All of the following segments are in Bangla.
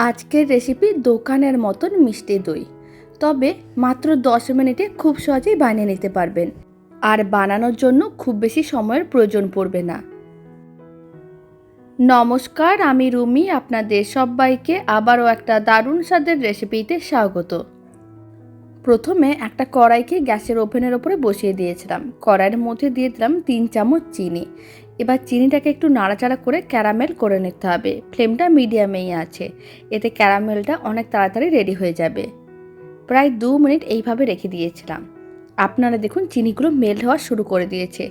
আজকের রেসিপি দোকানের মতন মিষ্টি দই। তবে মাত্র দশ মিনিটে খুব সহজেই বানিয়ে নিতে পারবেন। আর বানানোর জন্য খুব বেশি সময়ের প্রয়োজন পড়বে না। নমস্কার, আমি রুমি, আপনাদের সবাইকে আবারও একটা দারুণ স্বাদের রেসিপিতে স্বাগত। প্রথমে একটা কড়াইকে গ্যাসের ওভেনের ওপরে বসিয়ে দিয়েছিলাম। কড়াইয়ের মধ্যে দিয়ে দিলাম তিন চামচ চিনি। এবার চিনিটাকে একটু নাড়াচাড়া করে ক্যারামেল করে নিতে হবে। ফ্লেমটা মিডিয়ামেই আছে। এতে ক্যারামেলটা অনেক তাড়াতাড়ি রেডি হয়ে যাবে। প্রায় দু মিনিট এইভাবে রেখে দিয়েছিলাম। আপনারা দেখুন চিনিগুলো মেল্ট হওয়া শুরু করে দিয়েছে।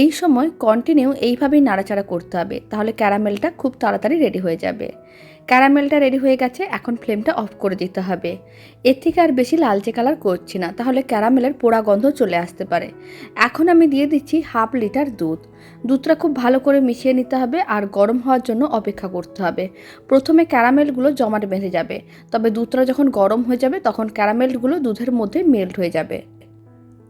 এই সময় কন্টিনিউ এইভাবেই নাড়াচাড়া করতে হবে, তাহলে ক্যারামেলটা খুব তাড়াতাড়ি রেডি হয়ে যাবে। ক্যারামেলটা রেডি হয়ে গেছে, এখন ফ্লেমটা অফ করে দিতে হবে। এর থেকে আর বেশি লালচে কালার করছি না, তাহলে ক্যারামেলের পোড়া গন্ধ চলে আসতে পারে। এখন আমি দিয়ে দিচ্ছি হাফ লিটার দুধ। দুধটা খুব ভালো করে মিশিয়ে নিতে হবে আর গরম হওয়ার জন্য অপেক্ষা করতে হবে। প্রথমে ক্যারামেলগুলো জমাট বেঁধে যাবে, তবে দুধটা যখন গরম হয়ে যাবে, তখন ক্যারামেলগুলো দুধের মধ্যে মেল্ট হয়ে যাবে।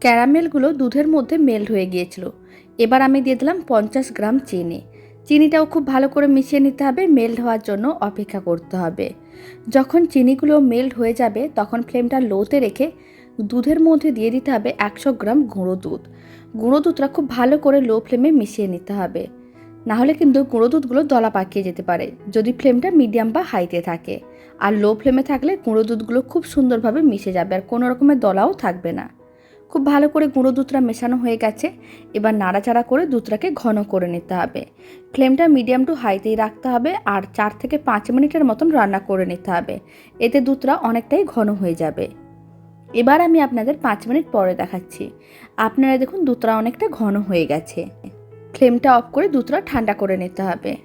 ক্যারামেলগুলো দুধের মধ্যে মেল্ট হয়ে গিয়েছিল। এবার আমি দিয়ে দিলাম পঞ্চাশ গ্রাম চিনি। চিনিটাও খুব ভালো করে মিশিয়ে নিতে হবে মেল্ট হওয়ার জন্য অপেক্ষা করতে হবে। যখন চিনিগুলো মেল্ট হয়ে যাবে, তখন ফ্লেমটা লোতে রেখে দুধের মধ্যে দিয়ে দিতে হবে একশো গ্রাম গুঁড়ো দুধ। গুঁড়ো দুধটা খুব ভালো করে লো ফ্লেমে মিশিয়ে নিতে হবে। নাহলে কিন্তু গুঁড়ো দুধগুলো দলা পাকিয়ে যেতে পারে, যদি ফ্লেমটা মিডিয়াম বা হাইতে থাকে। আর লো ফ্লেমে থাকলে গুঁড়ো দুধগুলো খুব সুন্দরভাবে মিশে যাবে, আর কোনো রকমের দলাও থাকবে না। খুব ভালো করে গুঁড়ো দুধটা মেশানো হয়ে গেছে। এবার নাড়াচাড়া করে দুধটাকে ঘন করে নিতে হবে। ফ্লেমটা মিডিয়াম টু হাইতেই রাখতে হবে আর চার থেকে পাঁচ মিনিটের মতন রান্না করে নিতে হবে। এতে দুধটা অনেকটাই ঘন হয়ে যাবে। এবার আমি আপনাদের পাঁচ মিনিট পরে দেখাচ্ছি। আপনারা দেখুন দুধটা অনেকটা ঘন হয়ে গেছে। ফ্লেমটা অফ করে দুধটা ঠান্ডা করে নিতে হবে।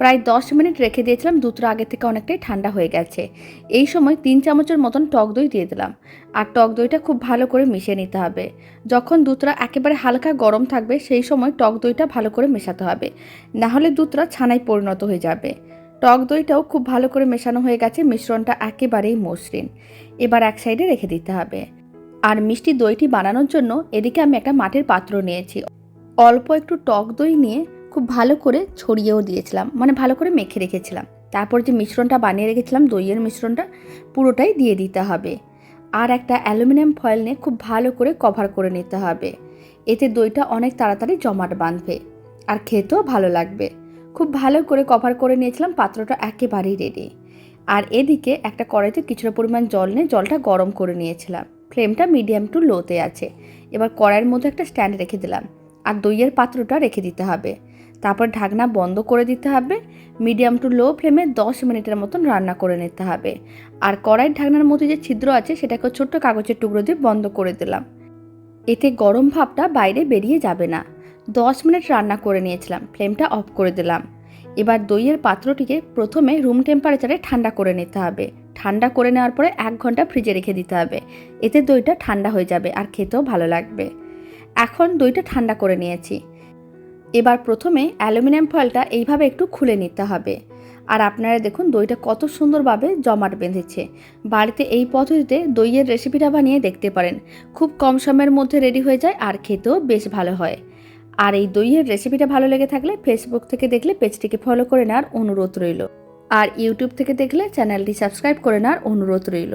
প্রায় দশ মিনিট রেখে দিয়েছিলাম, দুধটা আগে থেকে অনেকটাই ঠান্ডা হয়ে গেছে। এই সময় তিন চামচের মতন টক দই দিয়ে দিলাম। আর টক দইটা খুব ভালো করে মিশিয়ে নিতে হবে। যখন দুধটা একেবারে হালকা গরম থাকবে, সেই সময় টক দইটা ভালো করে মেশাতে হবে। না হলে দুধটা ছানায় পরিণত হয়ে যাবে। টক দইটাও খুব ভালো করে মেশানো হয়ে গেছে, মিশ্রণটা একেবারেই মসৃণ। এবার এক সাইডে রেখে দিতে হবে। আর মিষ্টি দইটি বানানোর জন্য এদিকে আমি একটা মাটির পাত্র নিয়েছি। অল্প একটু টক দই নিয়ে খুব ভালো করে ছড়িয়েও দিয়েছিলাম মানে ভালো করে মেখে রেখেছিলাম। তারপর যে মিশ্রণটা বানিয়ে রেখেছিলাম, দইয়ের মিশ্রণটা, পুরোটাই দিয়ে দিতে হবে। আর একটা অ্যালুমিনিয়াম ফয়েল নিয়ে খুব ভালো করে কভার করে নিতে হবে। এতে দইটা অনেক তাড়াতাড়ি জমাট বাঁধবে আর খেতেও ভালো লাগবে। খুব ভালো করে কভার করে নিয়েছিলাম, পাত্রটা একেবারেই রেডি আর এদিকে একটা কড়াইতে কিছুটা পরিমাণ জল নিয়ে জলটা গরম করে নিয়েছিলাম। ফ্লেমটা মিডিয়াম টু লোতে আছে। এবার কড়াইয়ের মধ্যে একটা স্ট্যান্ড রেখে দিলাম। আর দইয়ের পাত্রটা রেখে দিতে হবে। তারপর ঢাকনা বন্ধ করে দিতে হবে, মিডিয়াম টু লো ফ্লেমে দশ মিনিটের মতন রান্না করে নিতে হবে। আর কড়াইয়ের ঢাকনার মধ্যে যে ছিদ্র আছে, সেটাকে ছোট্ট কাগজের টুকরো দিয়ে বন্ধ করে দিলাম। এতে গরম ভাবটা বাইরে বেরিয়ে যাবে না। দশ মিনিট রান্না করে নিয়েছিলাম, ফ্লেমটা অফ করে দিলাম। এবার দইয়ের পাত্রটিকে প্রথমে রুম টেম্পারেচারে ঠান্ডা করে নিতে হবে। ঠান্ডা করে নেওয়ার পরে এক ঘণ্টা ফ্রিজে রেখে দিতে হবে। এতে দইটা ঠান্ডা হয়ে যাবে আর খেতেও ভালো লাগবে। এখন দইটা ঠান্ডা করে নিয়েছি। এবার প্রথমে অ্যালুমিনিয়াম ফয়েলটা এইভাবে একটু খুলে নিতে হবে। আর আপনারা দেখুন দইটা কত সুন্দরভাবে জমাট বেঁধেছে। বাড়িতে এই পদ্ধতিতে দইয়ের রেসিপিটা বানিয়ে দেখতে পারেন। খুব কম সময়ের মধ্যে রেডি হয়ে যায় আর খেতেও বেশ ভালো হয়। আর এই দইয়ের রেসিপিটা ভালো লেগে থাকলে ফেসবুক থেকে দেখলে পেজটিকে ফলো করে নেওয়ার অনুরোধ রইল। আর ইউটিউব থেকে দেখলে চ্যানেলটি সাবস্ক্রাইব করে নেওয়ার অনুরোধ রইল।